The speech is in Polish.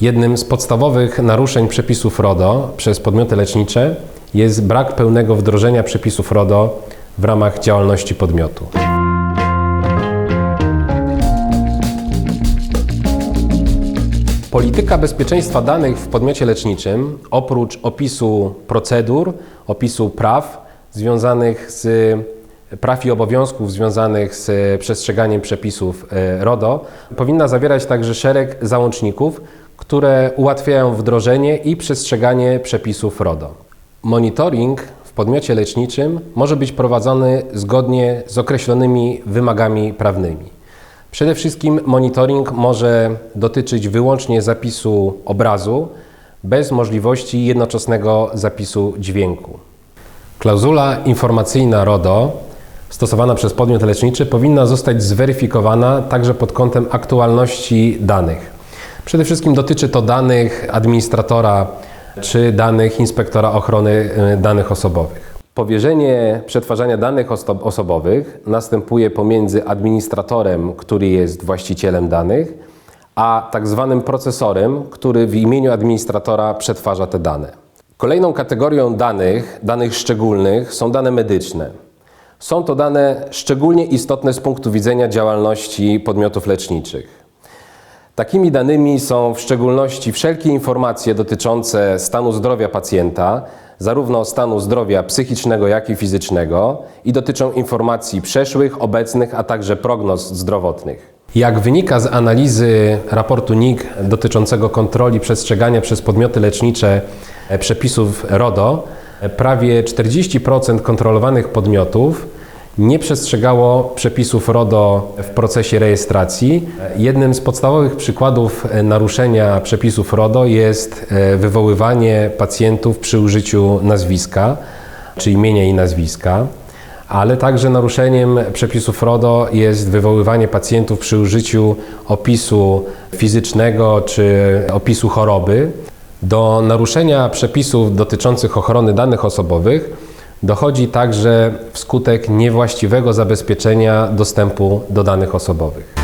Jednym z podstawowych naruszeń przepisów RODO przez podmioty lecznicze jest brak pełnego wdrożenia przepisów RODO w ramach działalności podmiotu. Polityka bezpieczeństwa danych w podmiocie leczniczym, oprócz opisu procedur, opisu praw związanych z praw i obowiązków związanych z przestrzeganiem przepisów e, RODO, powinna zawierać także szereg załączników, które ułatwiają wdrożenie i przestrzeganie przepisów RODO. Monitoring w podmiocie leczniczym może być prowadzony zgodnie z określonymi wymagami prawnymi. Przede wszystkim monitoring może dotyczyć wyłącznie zapisu obrazu, bez możliwości jednoczesnego zapisu dźwięku. Klauzula informacyjna RODO stosowana przez podmiot leczniczy powinna zostać zweryfikowana także pod kątem aktualności danych. Przede wszystkim dotyczy to danych administratora czy danych inspektora ochrony y, danych osobowych. Powierzenie przetwarzania danych osobowych następuje pomiędzy administratorem, który jest właścicielem danych, a tak zwanym procesorem, który w imieniu administratora przetwarza te dane. Kolejną kategorią danych, danych szczególnych, są dane medyczne. Są to dane szczególnie istotne z punktu widzenia działalności podmiotów leczniczych. Takimi danymi są w szczególności wszelkie informacje dotyczące stanu zdrowia pacjenta, zarówno stanu zdrowia psychicznego, jak i fizycznego, i dotyczą informacji przeszłych, obecnych, a także prognoz zdrowotnych. Jak wynika z analizy raportu NIK dotyczącego kontroli przestrzegania przez podmioty lecznicze przepisów RODO, prawie 40% kontrolowanych podmiotów nie przestrzegało przepisów RODO w procesie rejestracji. Jednym z podstawowych przykładów e, naruszenia przepisów RODO jest e, wywoływanie pacjentów przy użyciu nazwiska, czy imienia i nazwiska, ale także naruszeniem przepisów RODO jest wywoływanie pacjentów przy użyciu opisu fizycznego czy opisu choroby. Do naruszenia przepisów dotyczących ochrony danych osobowych dochodzi także wskutek niewłaściwego zabezpieczenia dostępu do danych osobowych.